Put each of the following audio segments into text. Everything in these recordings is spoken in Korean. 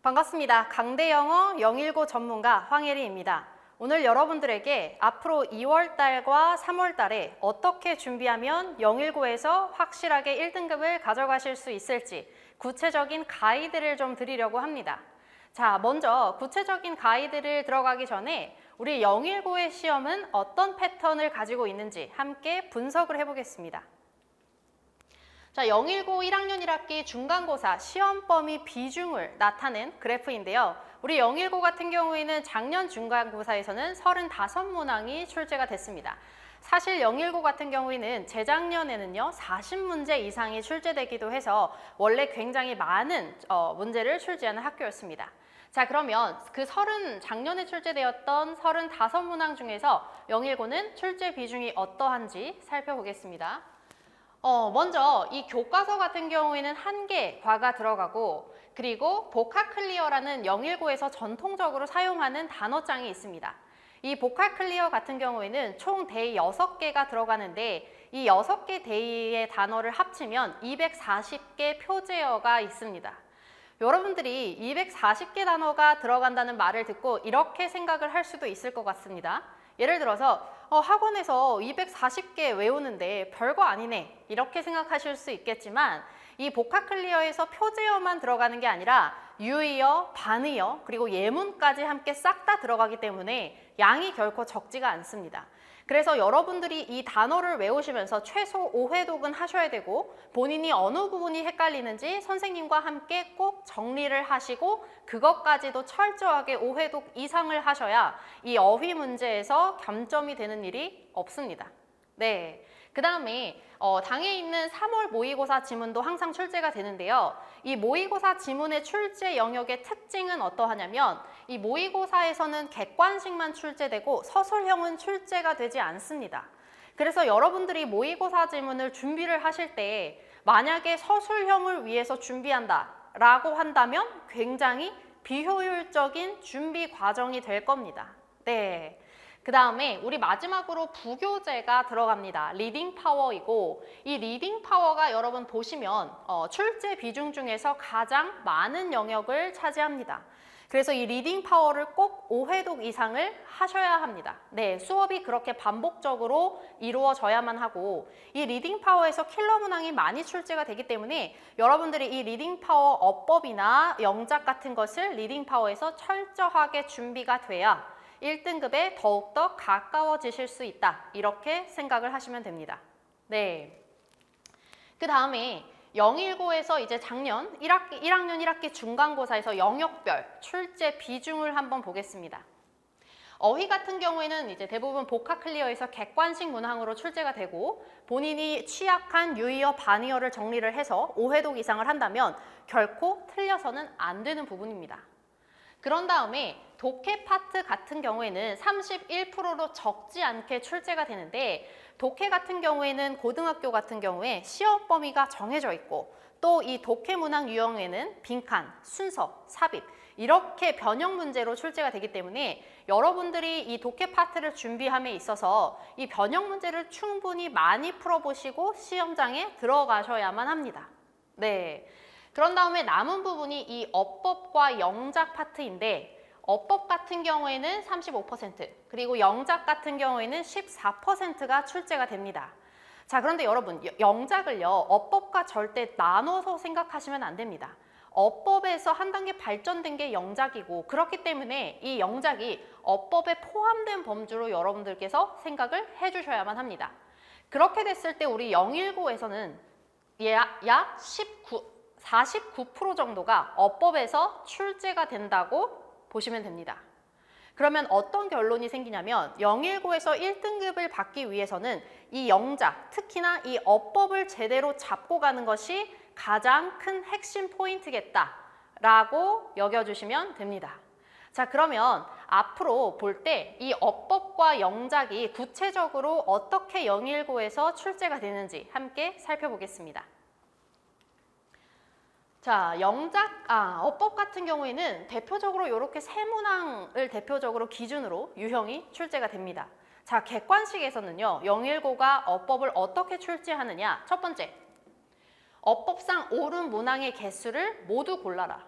반갑습니다. 강대영어 019 전문가 황혜리입니다. 오늘 여러분들에게 앞으로 2월 달과 3월 달에 어떻게 준비하면 019에서 확실하게 1등급을 가져가실 수 있을지 구체적인 가이드를 좀 드리려고 합니다. 자, 먼저 구체적인 가이드를 들어가기 전에 우리 019의 시험은 어떤 패턴을 가지고 있는지 함께 분석을 해보겠습니다. 자, 019 1학년 1학기 중간고사 시험 범위 비중을 나타낸 그래프인데요. 우리 019 같은 경우에는 작년 중간고사에서는 35문항이 출제가 됐습니다. 사실 019 같은 경우에는 재작년에는요 40문제 이상이 출제되기도 해서 원래 굉장히 많은 어, 문제를 출제하는 학교였습니다. 자 그러면 그 30, 작년에 출제되었던 35문항 중에서 019는 출제 비중이 어떠한지 살펴보겠습니다. 어, 먼저 이 교과서 같은 경우에는 한 개 과가 들어가고 그리고 복합 클리어라는 019에서 전통적으로 사용하는 단어장이 있습니다. 이 복합 클리어 같은 경우에는 총 대의 6개가 들어가는데 이 6개 대의의 단어를 합치면 240개 표제어가 있습니다. 여러분들이 240개 단어가 들어간다는 말을 듣고 이렇게 생각을 할 수도 있을 것 같습니다. 예를 들어서 어, 학원에서 240개 외우는데 별거 아니네 이렇게 생각하실 수 있겠지만 이 복합 클리어에서 표제어만 들어가는 게 아니라 유의어, 반의어 그리고 예문까지 함께 싹 다 들어가기 때문에 양이 결코 적지가 않습니다. 그래서 여러분들이 이 단어를 외우시면서 최소 5회독은 하셔야 되고 본인이 어느 부분이 헷갈리는지 선생님과 함께 꼭 정리를 하시고 그것까지도 철저하게 5회독 이상을 하셔야 이 어휘 문제에서 감점이 되는 일이 없습니다. 네. 그 다음에 어, 당에 있는 3월 모의고사 지문도 항상 출제가 되는데요. 이 모의고사 지문의 출제 영역의 특징은 어떠하냐면 이 모의고사에서는 객관식만 출제되고 서술형은 출제가 되지 않습니다. 그래서 여러분들이 모의고사 지문을 준비를 하실 때 만약에 서술형을 위해서 준비한다 라고 한다면 굉장히 비효율적인 준비 과정이 될 겁니다. 네. 그 다음에 우리 마지막으로 부교재가 들어갑니다. 리딩 파워이고 이 리딩 파워가 여러분 보시면 어, 출제 비중 중에서 가장 많은 영역을 차지합니다. 그래서 이 리딩 파워를 꼭 5회독 이상을 하셔야 합니다. 네, 수업이 그렇게 반복적으로 이루어져야만 하고 이 리딩 파워에서 킬러 문항이 많이 출제가 되기 때문에 여러분들이 이 리딩 파워 어법이나 영작 같은 것을 리딩 파워에서 철저하게 준비가 돼야 1등급에 더욱더 가까워지실 수 있다. 이렇게 생각을 하시면 됩니다. 네. 그 다음에 019에서 이제 작년 1학기, 1학년 1학기 중간고사에서 영역별 출제 비중을 한번 보겠습니다. 어휘 같은 경우에는 이제 대부분 복합 클리어에서 객관식 문항으로 출제가 되고 본인이 취약한 유의어, 반의어를 정리를 해서 5회독 이상을 한다면 결코 틀려서는 안 되는 부분입니다. 그런 다음에 독해 파트 같은 경우에는 31%로 적지 않게 출제가 되는데 독해 같은 경우에는 고등학교 같은 경우에 시험 범위가 정해져 있고 또 이 독해 문항 유형에는 빈칸, 순서, 삽입 이렇게 변형 문제로 출제가 되기 때문에 여러분들이 이 독해 파트를 준비함에 있어서 이 변형 문제를 충분히 많이 풀어보시고 시험장에 들어가셔야만 합니다. 네. 그런 다음에 남은 부분이 이 어법과 영작 파트인데 어법 같은 경우에는 35% 그리고 영작 같은 경우에는 14%가 출제가 됩니다. 자 그런데 여러분 영작을요 어법과 절대 나눠서 생각하시면 안 됩니다. 어법에서 한 단계 발전된 게 영작이고 그렇기 때문에 이 영작이 어법에 포함된 범주로 여러분들께서 생각을 해주셔야만 합니다. 그렇게 됐을 때 우리 019에서는 약, 약 19, 49% 정도가 어법에서 출제가 된다고 보시면 됩니다. 그러면 어떤 결론이 생기냐면 019에서 1등급을 받기 위해서는 이 영작, 특히나 이 어법을 제대로 잡고 가는 것이 가장 큰 핵심 포인트겠다라고 여겨주시면 됩니다. 자 그러면 앞으로 볼 때 이 어법과 영작이 구체적으로 어떻게 019에서 출제가 되는지 함께 살펴보겠습니다. 자, 영작, 아, 어법 같은 경우에는 대표적으로 이렇게 세 문항을 대표적으로 기준으로 유형이 출제가 됩니다. 자, 객관식에서는요, 019가 어법을 어떻게 출제하느냐. 첫 번째, 어법상 옳은 문항의 개수를 모두 골라라.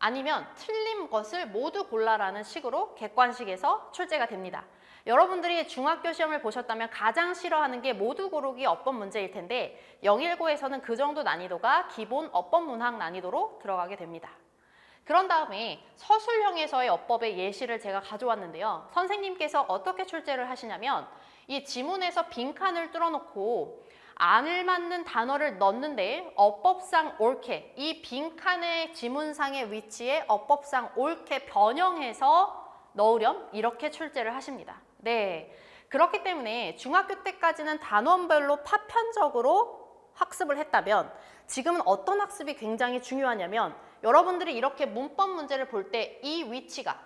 아니면 틀린 것을 모두 골라라는 식으로 객관식에서 출제가 됩니다. 여러분들이 중학교 시험을 보셨다면 가장 싫어하는 게 모두 고르기 어법 문제일 텐데 019에서는 그 정도 난이도가 기본 어법 문학 난이도로 들어가게 됩니다. 그런 다음에 서술형에서의 어법의 예시를 제가 가져왔는데요. 선생님께서 어떻게 출제를 하시냐면 이 지문에서 빈칸을 뚫어놓고 안을 맞는 단어를 넣는데 어법상 옳게 이 빈칸의 지문상의 위치에 어법상 옳게 변형해서 넣으렴 이렇게 출제를 하십니다. 네. 그렇기 때문에 중학교 때까지는 단원별로 파편적으로 학습을 했다면 지금은 어떤 학습이 굉장히 중요하냐면 여러분들이 이렇게 문법 문제를 볼 때 이 위치가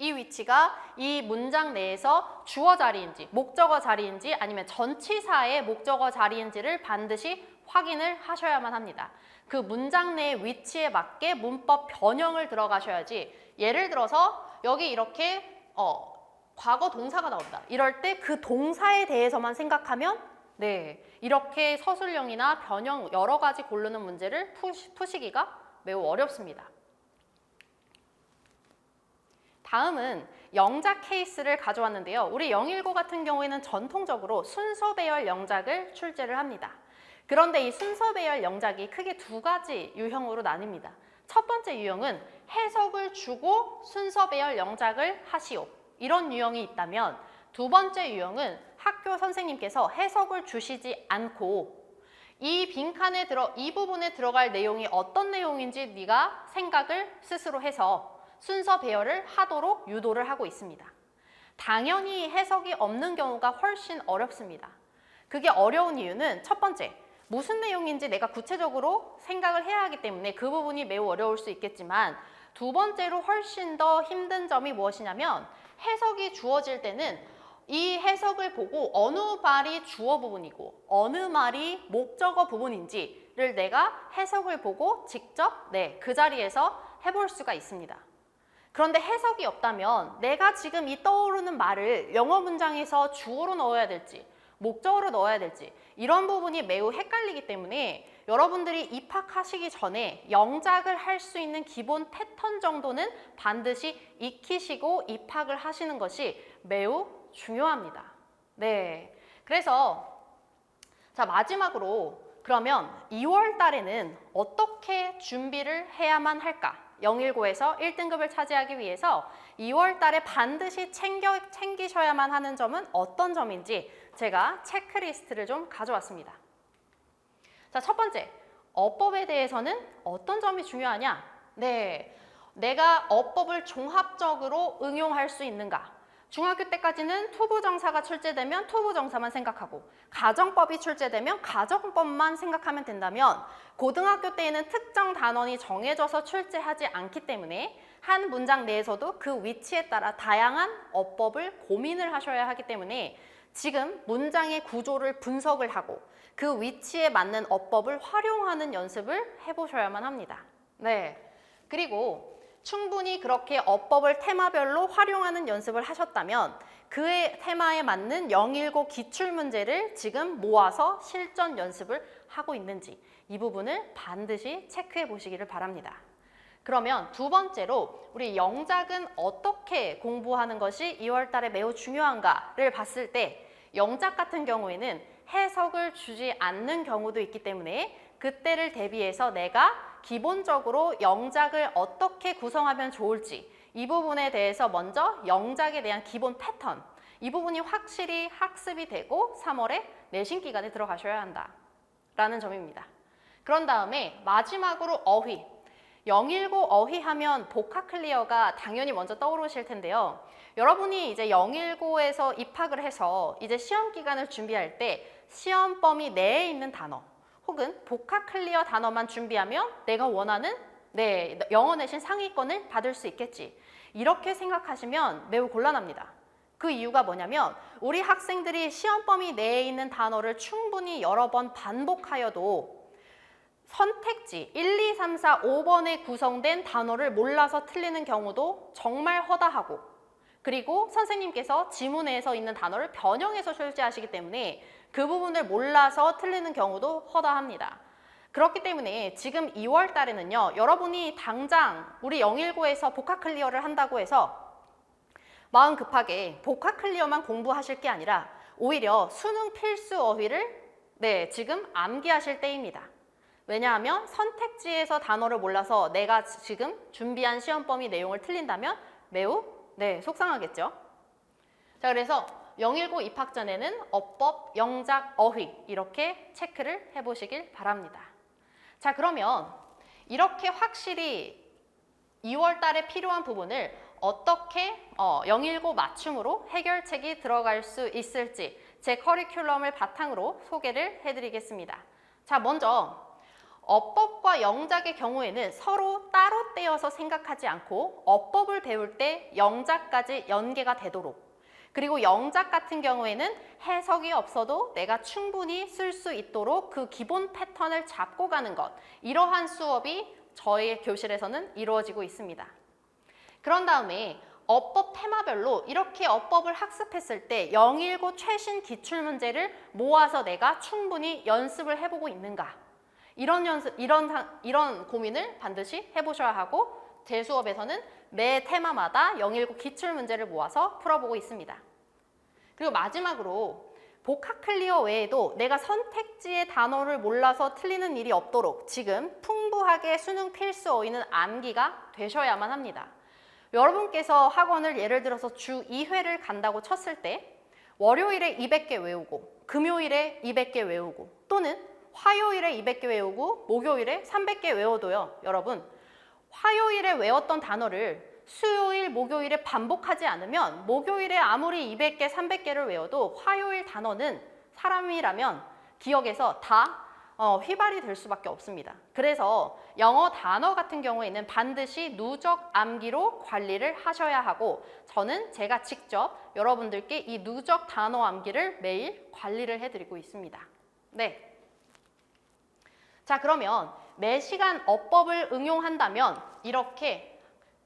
이 위치가 이 문장 내에서 주어 자리인지 목적어 자리인지 아니면 전치사의 목적어 자리인지를 반드시 확인을 하셔야만 합니다. 그 문장 내의 위치에 맞게 문법 변형을 들어가셔야지 예를 들어서 여기 이렇게 어, 과거 동사가 나온다. 이럴 때 그 동사에 대해서만 생각하면 네 이렇게 서술형이나 변형 여러 가지 고르는 문제를 푸시, 푸시기가 매우 어렵습니다. 다음은 영작 케이스를 가져왔는데요. 우리 019 같은 경우에는 전통적으로 순서 배열 영작을 출제를 합니다. 그런데 이 순서 배열 영작이 크게 두 가지 유형으로 나뉩니다. 첫 번째 유형은 해석을 주고 순서 배열 영작을 하시오. 이런 유형이 있다면 두 번째 유형은 학교 선생님께서 해석을 주시지 않고 이 빈칸에 들어 이 부분에 들어갈 내용이 어떤 내용인지 네가 생각을 스스로 해서 순서 배열을 하도록 유도를 하고 있습니다. 당연히 해석이 없는 경우가 훨씬 어렵습니다. 그게 어려운 이유는 첫 번째, 무슨 내용인지 내가 구체적으로 생각을 해야 하기 때문에 그 부분이 매우 어려울 수 있겠지만 두 번째로 훨씬 더 힘든 점이 무엇이냐면 해석이 주어질 때는 이 해석을 보고 어느 말이 주어 부분이고 어느 말이 목적어 부분인지를 내가 해석을 보고 직접 네, 그 자리에서 해볼 수가 있습니다. 그런데 해석이 없다면 내가 지금 이 떠오르는 말을 영어 문장에서 주어로 넣어야 될지 목적어로 넣어야 될지 이런 부분이 매우 헷갈리기 때문에 여러분들이 입학하시기 전에 영작을 할 수 있는 기본 패턴 정도는 반드시 익히시고 입학을 하시는 것이 매우 중요합니다. 네. 그래서 자, 마지막으로 그러면 2월 달에는 어떻게 준비를 해야만 할까? 019에서 1등급을 차지하기 위해서 2월 달에 반드시 챙겨, 챙기셔야만 하는 점은 어떤 점인지 제가 체크리스트를 좀 가져왔습니다. 자, 첫 번째. 어법에 대해서는 어떤 점이 중요하냐? 네. 내가 어법을 종합적으로 응용할 수 있는가? 중학교 때까지는 투부정사가 출제되면 투부정사만 생각하고 가정법이 출제되면 가정법만 생각하면 된다면 고등학교 때에는 특정 단원이 정해져서 출제하지 않기 때문에 한 문장 내에서도 그 위치에 따라 다양한 어법을 고민을 하셔야 하기 때문에 지금 문장의 구조를 분석을 하고 그 위치에 맞는 어법을 활용하는 연습을 해보셔야만 합니다. 네. 그리고 충분히 그렇게 어법을 테마별로 활용하는 연습을 하셨다면 그의 테마에 맞는 019 기출 문제를 지금 모아서 실전 연습을 하고 있는지 이 부분을 반드시 체크해 보시기를 바랍니다. 그러면 두 번째로 우리 영작은 어떻게 공부하는 것이 2월 달에 매우 중요한가를 봤을 때 영작 같은 경우에는 해석을 주지 않는 경우도 있기 때문에 그때를 대비해서 내가 기본적으로 영작을 어떻게 구성하면 좋을지 이 부분에 대해서 먼저 영작에 대한 기본 패턴 이 부분이 확실히 학습이 되고 3월에 내신 기간에 들어가셔야 한다 라는 점입니다. 그런 다음에 마지막으로 어휘 019 어휘 하면 복합 클리어가 당연히 먼저 떠오르실 텐데요. 여러분이 이제 019에서 입학을 해서 이제 시험 기간을 준비할 때 시험 범위 내에 있는 단어 혹은 복합 클리어 단어만 준비하면 내가 원하는 네, 영어 내신 상위권을 받을 수 있겠지. 이렇게 생각하시면 매우 곤란합니다. 그 이유가 뭐냐면 우리 학생들이 시험 범위 내에 있는 단어를 충분히 여러 번 반복하여도 선택지 1, 2, 3, 4, 5번에 구성된 단어를 몰라서 틀리는 경우도 정말 허다하고 그리고 선생님께서 지문에서 있는 단어를 변형해서 출제하시기 때문에 그 부분을 몰라서 틀리는 경우도 허다합니다. 그렇기 때문에 지금 2월 달에는요, 여러분이 당장 우리 019에서 복합 클리어를 한다고 해서 마음 급하게 복합 클리어만 공부하실 게 아니라 오히려 수능 필수 어휘를 네, 지금 암기하실 때입니다. 왜냐하면 선택지에서 단어를 몰라서 내가 지금 준비한 시험 범위 내용을 틀린다면 매우 네, 속상하겠죠. 자, 그래서 019 입학 전에는 어법, 영작, 어휘 이렇게 체크를 해 보시길 바랍니다. 자, 그러면 이렇게 확실히 2월 달에 필요한 부분을 어떻게 어, 019 맞춤으로 해결책이 들어갈 수 있을지 제 커리큘럼을 바탕으로 소개를 해드리겠습니다. 자, 먼저 어법과 영작의 경우에는 서로 따로 떼어서 생각하지 않고 어법을 배울 때 영작까지 연계가 되도록 그리고 영작 같은 경우에는 해석이 없어도 내가 충분히 쓸 수 있도록 그 기본 패턴을 잡고 가는 것 이러한 수업이 저희 교실에서는 이루어지고 있습니다. 그런 다음에 어법 테마별로 이렇게 어법을 학습했을 때 019 최신 기출 문제를 모아서 내가 충분히 연습을 해보고 있는가? 이런 연습, 이런 상- 이런 고민을 반드시 해보셔야 하고 제 수업에서는 매 테마마다 019 기출 문제를 모아서 풀어보고 있습니다. 그리고 마지막으로 복합 클리어 외에도 내가 선택지의 단어를 몰라서 틀리는 일이 없도록 지금 풍부하게 수능 필수 어휘는 암기가 되셔야만 합니다. 여러분께서 학원을 예를 들어서 주 2회를 간다고 쳤을 때 월요일에 200개 외우고 금요일에 200개 외우고 또는 화요일에 200개 외우고 목요일에 300개 외워도요. 여러분 화요일에 외웠던 단어를 수요일, 목요일에 반복하지 않으면 목요일에 아무리 200개, 300개를 외워도 화요일 단어는 사람이라면 기억에서 다 어, 휘발이 될 수밖에 없습니다. 그래서 영어 단어 같은 경우에는 반드시 누적 암기로 관리를 하셔야 하고 저는 제가 직접 여러분들께 이 누적 단어 암기를 매일 관리를 해드리고 있습니다. 네. 자, 그러면 매 시간 어법을 응용한다면 이렇게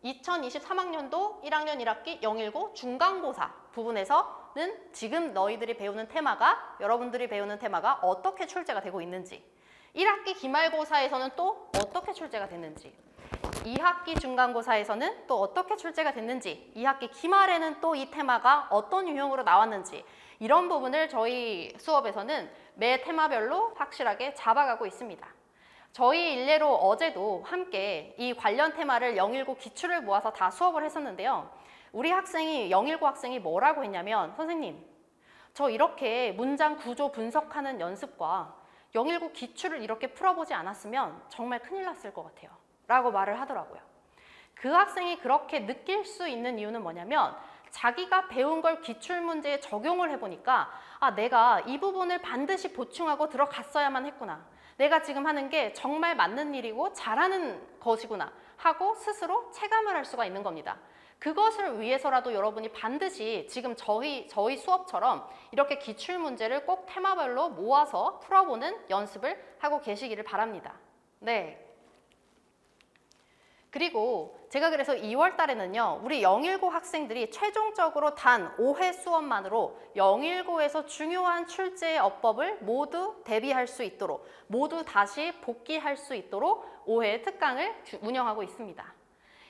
2023학년도 1학년 1학기 019 중간고사 부분에서는 지금 너희들이 배우는 테마가 여러분들이 배우는 테마가 어떻게 출제가 되고 있는지 1학기 기말고사에서는 또 어떻게 출제가 됐는지 2학기 중간고사에서는 또 어떻게 출제가 됐는지 2학기 기말에는 또 이 테마가 어떤 유형으로 나왔는지 이런 부분을 저희 수업에서는 매 테마별로 확실하게 잡아가고 있습니다. 저희 일례로 어제도 함께 이 관련 테마를 019 기출을 모아서 다 수업을 했었는데요. 우리 학생이 019 학생이 뭐라고 했냐면 선생님 저 이렇게 문장 구조 분석하는 연습과 019 기출을 이렇게 풀어보지 않았으면 정말 큰일 났을 것 같아요. 라고 말을 하더라고요. 그 학생이 그렇게 느낄 수 있는 이유는 뭐냐면 자기가 배운 걸 기출 문제에 적용을 해보니까 아, 내가 이 부분을 반드시 보충하고 들어갔어야만 했구나. 내가 지금 하는 게 정말 맞는 일이고 잘하는 것이구나 하고 스스로 체감을 할 수가 있는 겁니다. 그것을 위해서라도 여러분이 반드시 지금 저희 저희 수업처럼 이렇게 기출 문제를 꼭 테마별로 모아서 풀어보는 연습을 하고 계시기를 바랍니다. 네. 그리고 제가 그래서 2월 달에는요, 우리 019 학생들이 최종적으로 단 5회 수업만으로 019에서 중요한 출제의 어법을 모두 대비할 수 있도록, 모두 다시 복귀할 수 있도록 5회 특강을 주- 운영하고 있습니다.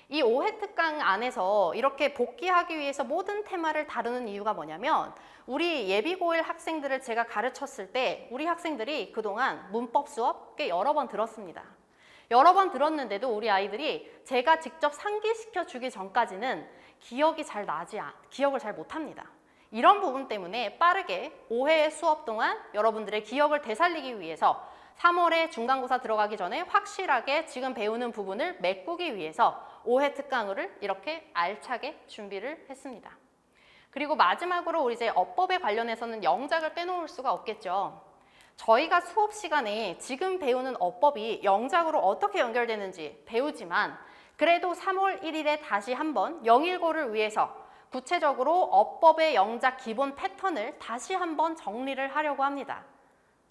이 5회 특강 안에서 이렇게 복귀하기 위해서 모든 테마를 다루는 이유가 뭐냐면 우리 예비고1 학생들을 제가 가르쳤을 때 우리 학생들이 그동안 문법 수업 꽤 여러 번 들었습니다. 여러 번 들었는데도 우리 아이들이 제가 직접 상기시켜 주기 전까지는 기억이 잘 나지 않, 기억을 잘 못합니다. 이런 부분 때문에 빠르게 5회 수업 동안 여러분들의 기억을 되살리기 위해서 3월에 중간고사 들어가기 전에 확실하게 지금 배우는 부분을 메꾸기 위해서 5회 특강을 이렇게 알차게 준비를 했습니다. 그리고 마지막으로 우리 이제 어법에 관련해서는 영작을 빼놓을 수가 없겠죠. 저희가 수업 시간에 지금 배우는 어법이 영작으로 어떻게 연결되는지 배우지만 그래도 3월 1일에 다시 한번 019를 위해서 구체적으로 어법의 영작 기본 패턴을 다시 한번 정리를 하려고 합니다.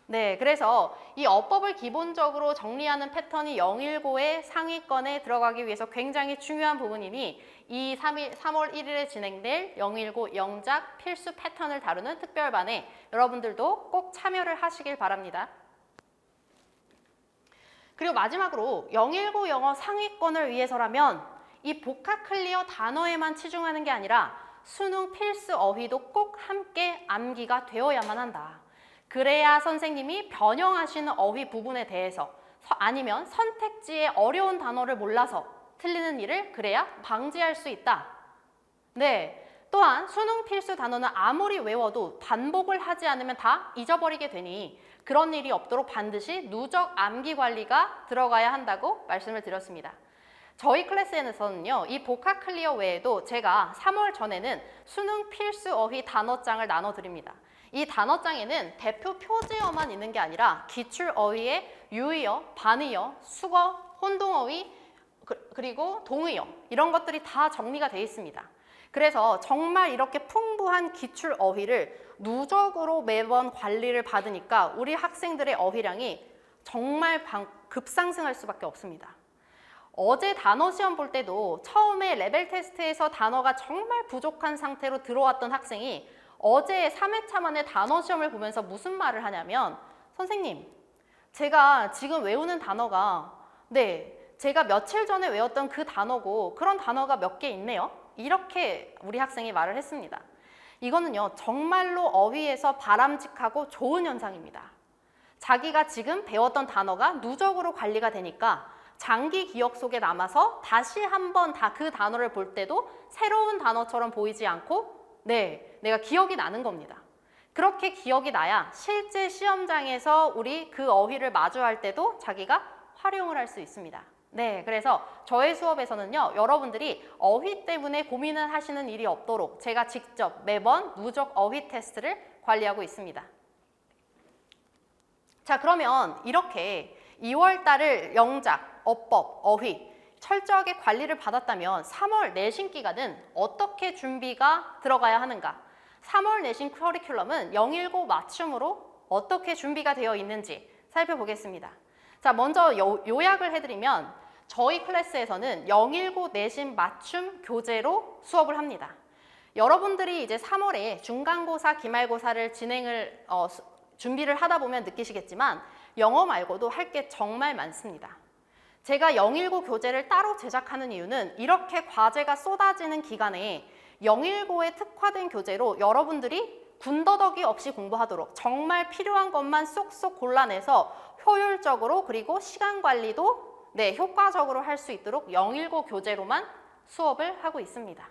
네, 그래서 이 어법을 기본적으로 정리하는 패턴이 019의 상위권에 들어가기 위해서 굉장히 중요한 부분이니 이 3일, 3월 1일에 진행될 019 영작 필수 패턴을 다루는 특별반에 여러분들도 꼭 참여를 하시길 바랍니다. 그리고 마지막으로 019 영어 상위권을 위해서라면 이 복합 클리어 단어에만 치중하는 게 아니라 수능 필수 어휘도 꼭 함께 암기가 되어야만 한다. 그래야 선생님이 변형하시는 어휘 부분에 대해서 서- 아니면 선택지의 어려운 단어를 몰라서 틀리는 일을 그래야 방지할 수 있다. 네. 또한 수능 필수 단어는 아무리 외워도 반복을 하지 않으면 다 잊어버리게 되니 그런 일이 없도록 반드시 누적 암기 관리가 들어가야 한다고 말씀을 드렸습니다. 저희 클래스에서는요, 이 복합 클리어 외에도 제가 3월 전에는 수능 필수 어휘 단어장을 나눠드립니다. 이 단어장에는 대표 표제어만 있는 게 아니라 기출 어휘의 유의어, 반의어, 수거, 혼동어휘, 그- 그리고 동의어 이런 것들이 다 정리가 되어 있습니다. 그래서 정말 이렇게 풍부한 기출 어휘를 누적으로 매번 관리를 받으니까 우리 학생들의 어휘량이 정말 방- 급상승할 수밖에 없습니다. 어제 단어 시험 볼 때도 처음에 레벨 테스트에서 단어가 정말 부족한 상태로 들어왔던 학생이 어제 3회차 만에 단어 시험을 보면서 무슨 말을 하냐면 선생님, 제가 지금 외우는 단어가 네, 제가 며칠 전에 외웠던 그 단어고 그런 단어가 몇 개 있네요. 이렇게 우리 학생이 말을 했습니다. 이거는요, 정말로 어휘에서 바람직하고 좋은 현상입니다. 자기가 지금 배웠던 단어가 누적으로 관리가 되니까 장기 기억 속에 남아서 다시 한번 다 그 단어를 볼 때도 새로운 단어처럼 보이지 않고 네, 내가 기억이 나는 겁니다. 그렇게 기억이 나야 실제 시험장에서 우리 그 어휘를 마주할 때도 자기가 활용을 할 수 있습니다. 네, 그래서 저의 수업에서는요, 여러분들이 어휘 때문에 고민을 하시는 일이 없도록 제가 직접 매번 누적 어휘 테스트를 관리하고 있습니다. 자, 그러면 이렇게 2월 달을 영작, 어법, 어휘 철저하게 관리를 받았다면 3월 내신 기간은 어떻게 준비가 들어가야 하는가? 3월 내신 커리큘럼은 019 맞춤으로 어떻게 준비가 되어 있는지 살펴보겠습니다. 자, 먼저 요, 요약을 해드리면 저희 클래스에서는 019 내신 맞춤 교재로 수업을 합니다. 여러분들이 이제 3월에 중간고사, 기말고사를 진행을 어, 수- 준비를 하다 보면 느끼시겠지만 영어 말고도 할 게 정말 많습니다. 제가 019 교재를 따로 제작하는 이유는 이렇게 과제가 쏟아지는 기간에 019에 특화된 교재로 여러분들이 군더더기 없이 공부하도록 정말 필요한 것만 쏙쏙 골라내서 효율적으로 그리고 시간 관리도 네, 효과적으로 할 수 있도록 019 교재로만 수업을 하고 있습니다.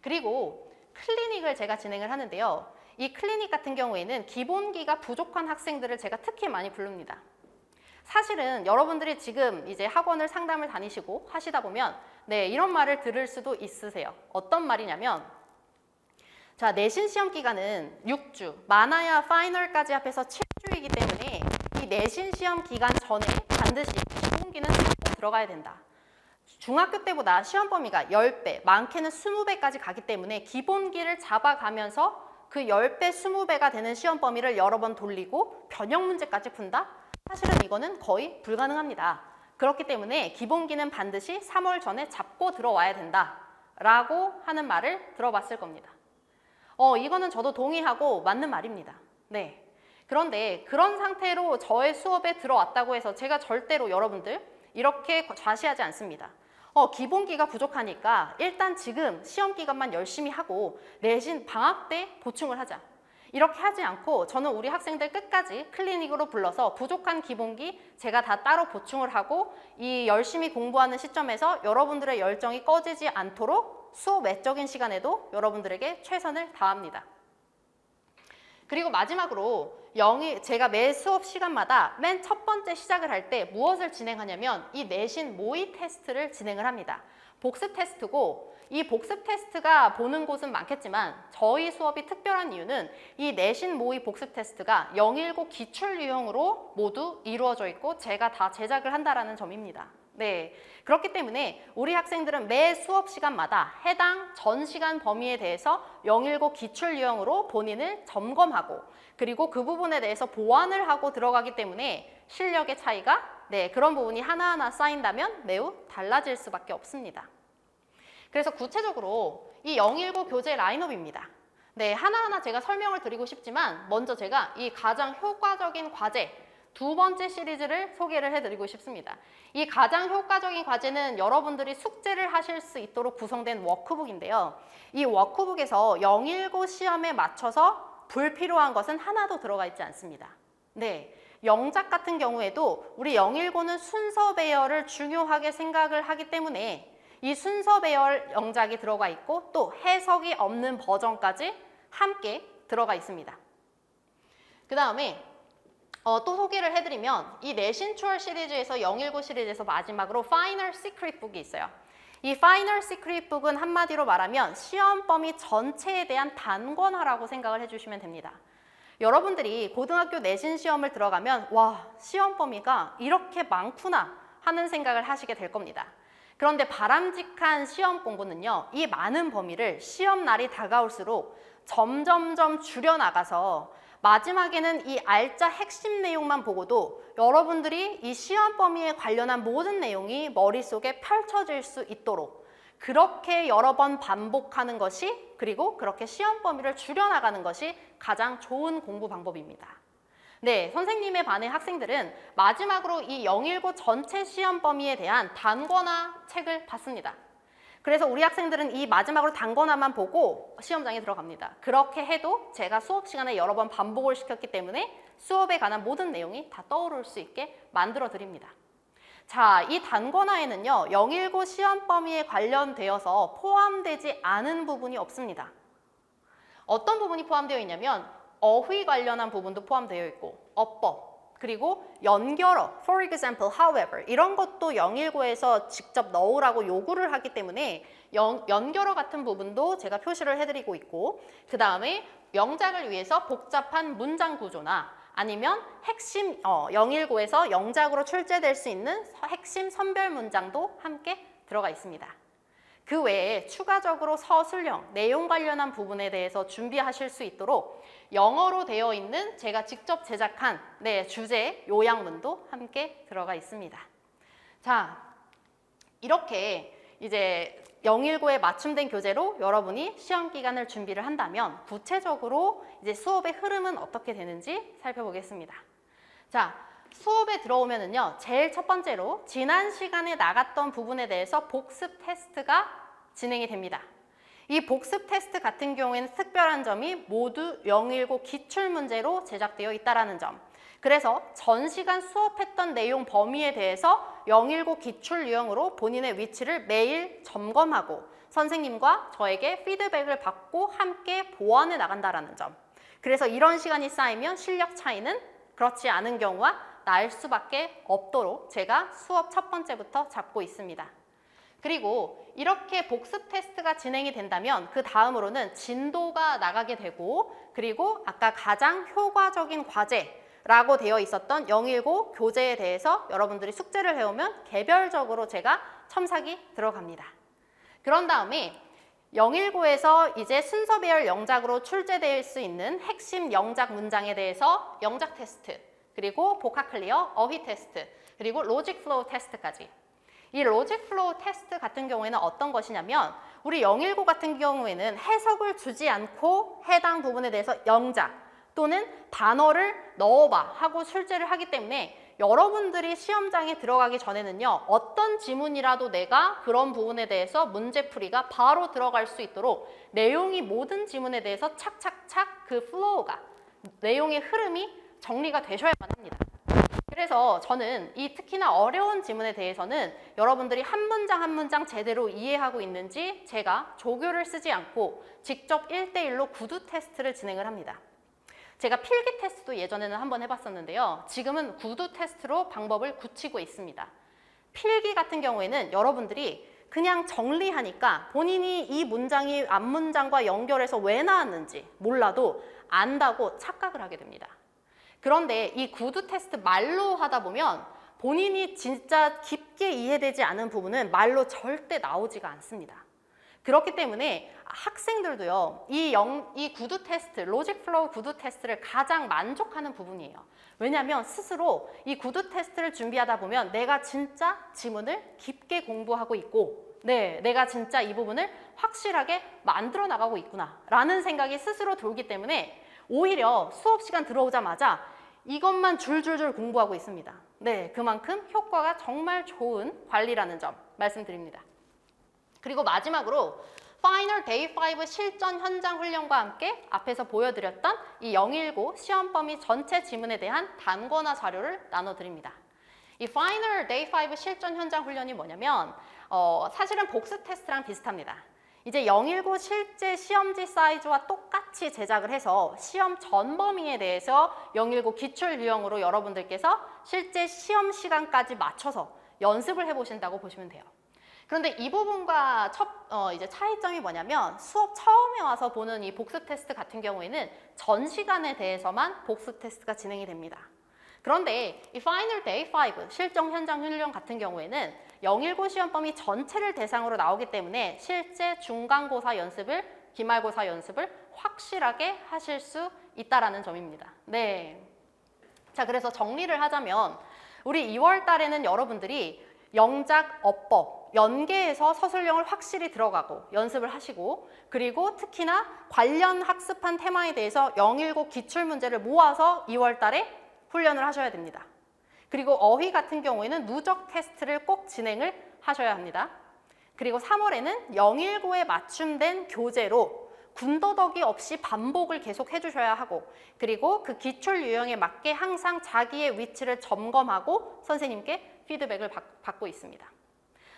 그리고 클리닉을 제가 진행을 하는데요. 이 클리닉 같은 경우에는 기본기가 부족한 학생들을 제가 특히 많이 부릅니다. 사실은 여러분들이 지금 이제 학원을 상담을 다니시고 하시다 보면 네, 이런 말을 들을 수도 있으세요. 어떤 말이냐면 자, 내신 시험 기간은 6주, 많아야 파이널까지 합해서 7주이기 때문에 이 내신 시험 기간 전에 반드시 잡고 들어가야 된다. 중학교 때보다 시험 범위가 10배, 많게는 20배까지 가기 때문에 기본기를 잡아가면서 그 10배, 20배가 되는 시험 범위를 여러 번 돌리고 변형 문제까지 푼다? 사실은 이거는 거의 불가능합니다. 그렇기 때문에 기본기는 반드시 3월 전에 잡고 들어와야 된다. 라고 하는 말을 들어봤을 겁니다. 어, 이거는 저도 동의하고 맞는 말입니다. 네. 그런데 그런 상태로 저의 수업에 들어왔다고 해서 제가 절대로 여러분들 이렇게 좌시하지 않습니다. 어, 기본기가 부족하니까 일단 지금 시험 기간만 열심히 하고 내신 방학 때 보충을 하자. 이렇게 하지 않고 저는 우리 학생들 끝까지 클리닉으로 불러서 부족한 기본기 제가 다 따로 보충을 하고 이 열심히 공부하는 시점에서 여러분들의 열정이 꺼지지 않도록 수업 외적인 시간에도 여러분들에게 최선을 다합니다. 그리고 마지막으로 영이 제가 매 수업 시간마다 맨 첫 번째 시작을 할 때 무엇을 진행하냐면 이 내신 모의 테스트를 진행을 합니다. 복습 테스트고 이 복습 테스트가 보는 곳은 많겠지만 저희 수업이 특별한 이유는 이 내신 모의 복습 테스트가 019 기출 유형으로 모두 이루어져 있고 제가 다 제작을 한다라는 점입니다. 네. 그렇기 때문에 우리 학생들은 매 수업 시간마다 해당 전 시간 범위에 대해서 019 기출 유형으로 본인을 점검하고 그리고 그 부분에 대해서 보완을 하고 들어가기 때문에 실력의 차이가 네, 그런 부분이 하나하나 쌓인다면 매우 달라질 수밖에 없습니다. 그래서 구체적으로 이 019 교재 라인업입니다. 네, 하나하나 제가 설명을 드리고 싶지만 먼저 제가 이 가장 효과적인 과제 두 번째 시리즈를 소개를 해드리고 싶습니다. 이 가장 효과적인 과제는 여러분들이 숙제를 하실 수 있도록 구성된 워크북인데요. 이 워크북에서 019 시험에 맞춰서 불필요한 것은 하나도 들어가 있지 않습니다. 네. 영작 같은 경우에도 우리 019는 순서 배열을 중요하게 생각을 하기 때문에 이 순서 배열 영작이 들어가 있고 또 해석이 없는 버전까지 함께 들어가 있습니다. 그 다음에 어, 또 소개를 해드리면 이 내신 추월 시리즈에서 019 시리즈에서 마지막으로 Final Secret Book이 있어요. 이 Final Secret Book은 한마디로 말하면 시험 범위 전체에 대한 단권화라고 생각을 해주시면 됩니다. 여러분들이 고등학교 내신 시험을 들어가면 와 시험 범위가 이렇게 많구나 하는 생각을 하시게 될 겁니다. 그런데 바람직한 시험 공부는요, 이 많은 범위를 시험 날이 다가올수록 점점점 줄여나가서 마지막에는 이 알짜 핵심 내용만 보고도 여러분들이 이 시험 범위에 관련한 모든 내용이 머릿속에 펼쳐질 수 있도록 그렇게 여러 번 반복하는 것이 그리고 그렇게 시험 범위를 줄여나가는 것이 가장 좋은 공부 방법입니다. 네, 선생님의 반의 학생들은 마지막으로 이 019 전체 시험 범위에 대한 단권화 책을 봤습니다. 그래서 우리 학생들은 이 마지막으로 단권화만 보고 시험장에 들어갑니다. 그렇게 해도 제가 수업 시간에 여러 번 반복을 시켰기 때문에 수업에 관한 모든 내용이 다 떠오를 수 있게 만들어 드립니다. 자, 이 단권화에는요, 019 시험 범위에 관련되어서 포함되지 않은 부분이 없습니다. 어떤 부분이 포함되어 있냐면 어휘 관련한 부분도 포함되어 있고 어법 그리고 연결어 for example, however 이런 것도 019에서 직접 넣으라고 요구를 하기 때문에 연, 연결어 같은 부분도 제가 표시를 해드리고 있고 그 다음에 영작을 위해서 복잡한 문장 구조나 아니면 핵심 어, 019에서 영작으로 출제될 수 있는 핵심 선별 문장도 함께 들어가 있습니다. 그 외에 추가적으로 서술형, 내용 관련한 부분에 대해서 준비하실 수 있도록 영어로 되어 있는 제가 직접 제작한 네, 주제 요약문도 함께 들어가 있습니다. 자, 이렇게 이제 019에 맞춤된 교재로 여러분이 시험 기간을 준비를 한다면 구체적으로 이제 수업의 흐름은 어떻게 되는지 살펴보겠습니다. 자, 수업에 들어오면은요, 제일 첫 번째로 지난 시간에 나갔던 부분에 대해서 복습 테스트가 진행이 됩니다. 이 복습 테스트 같은 경우에는 특별한 점이 모두 019 기출 문제로 제작되어 있다라는 점. 그래서 전 시간 수업했던 내용 범위에 대해서 019 기출 유형으로 본인의 위치를 매일 점검하고 선생님과 저에게 피드백을 받고 함께 보완해 나간다라는 점. 그래서 이런 시간이 쌓이면 실력 차이는 그렇지 않은 경우와 날 수밖에 없도록 제가 수업 첫 번째부터 잡고 있습니다. 그리고 이렇게 복습 테스트가 진행이 된다면 그 다음으로는 진도가 나가게 되고 그리고 아까 가장 효과적인 과제라고 되어 있었던 019 교재에 대해서 여러분들이 숙제를 해오면 개별적으로 제가 첨삭이 들어갑니다. 그런 다음에 019에서 이제 순서 배열 영작으로 출제될 수 있는 핵심 영작 문장에 대해서 영작 테스트 그리고 복합 클리어, 어휘 테스트, 그리고 로직 플로우 테스트까지. 이 로직 플로우 테스트 같은 경우에는 어떤 것이냐면 우리 019 같은 경우에는 해석을 주지 않고 해당 부분에 대해서 영작 또는 단어를 넣어봐 하고 출제를 하기 때문에 여러분들이 시험장에 들어가기 전에는요 어떤 지문이라도 내가 그런 부분에 대해서 문제풀이가 바로 들어갈 수 있도록 내용이 모든 지문에 대해서 착착착 그 플로우가 내용의 흐름이 정리가 되셔야만 합니다. 그래서 저는 이 특히나 어려운 지문에 대해서는 여러분들이 한 문장 한 문장 제대로 이해하고 있는지 제가 조교를 쓰지 않고 직접 1대1로 구두 테스트를 진행을 합니다. 제가 필기 테스트도 예전에는 한번 해봤었는데요. 지금은 구두 테스트로 방법을 굳히고 있습니다. 필기 같은 경우에는 여러분들이 그냥 정리하니까 본인이 이 문장이 앞 문장과 연결해서 왜 나왔는지 몰라도 안다고 착각을 하게 됩니다. 그런데 이 구두 테스트 말로 하다 보면 본인이 진짜 깊게 이해되지 않은 부분은 말로 절대 나오지가 않습니다. 그렇기 때문에 학생들도요, 이, 영, 이 구두 테스트, 로직 플로우 구두 테스트를 가장 만족하는 부분이에요. 왜냐하면 스스로 이 구두 테스트를 준비하다 보면 내가 진짜 지문을 깊게 공부하고 있고, 네, 내가 진짜 이 부분을 확실하게 만들어 나가고 있구나, 라는 생각이 스스로 들기 때문에 오히려 수업 시간 들어오자마자 이것만 줄줄줄 공부하고 있습니다. 네, 그만큼 효과가 정말 좋은 관리라는 점 말씀드립니다. 그리고 마지막으로 파이널 데이 5 실전 현장 훈련과 함께 앞에서 보여드렸던 이 019 시험 범위 전체 지문에 대한 단권화 자료를 나눠드립니다. 이 파이널 데이 5 실전 현장 훈련이 뭐냐면 어, 사실은 복수 테스트랑 비슷합니다. 이제 019 실제 시험지 사이즈와 똑같이 제작을 해서 시험 전 범위에 대해서 019 기출 유형으로 여러분들께서 실제 시험 시간까지 맞춰서 연습을 해보신다고 보시면 돼요. 그런데 이 부분과 첫 어, 이제 차이점이 뭐냐면 수업 처음에 와서 보는 이 복수 테스트 같은 경우에는 전 시간에 대해서만 복수 테스트가 진행이 됩니다. 그런데 이 파이널 데이 5 실정 현장 훈련 같은 경우에는 019 시험 범위 전체를 대상으로 나오기 때문에 실제 중간고사 연습을 기말고사 연습을 확실하게 하실 수 있다라는 점입니다. 네. 자, 그래서 정리를 하자면 우리 2월 달에는 여러분들이 영작, 어법, 연계에서 서술형을 확실히 들어가고 연습을 하시고 그리고 특히나 관련 학습한 테마에 대해서 019 기출 문제를 모아서 2월 달에 훈련을 하셔야 됩니다. 그리고 어휘 같은 경우에는 누적 테스트를 꼭 진행을 하셔야 합니다. 그리고 3월에는 019에 맞춤된 교재로 군더더기 없이 반복을 계속 해주셔야 하고 그리고 그 기출 유형에 맞게 항상 자기의 위치를 점검하고 선생님께 피드백을 받, 받고 있습니다.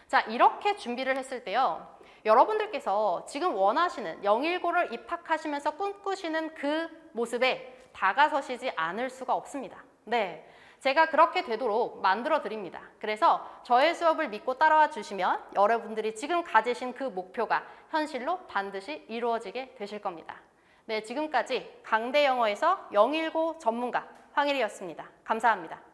자 이렇게 준비를 했을 때요 여러분들께서 지금 원하시는 019를 입학하시면서 꿈꾸시는 그 모습에 다가서시지 않을 수가 없습니다. 네. 제가 그렇게 되도록 만들어 드립니다. 그래서 저의 수업을 믿고 따라와 주시면 여러분들이 지금 가지신 그 목표가 현실로 반드시 이루어지게 되실 겁니다. 네, 지금까지 강대 영어에서 019 전문가 황일이었습니다. 감사합니다.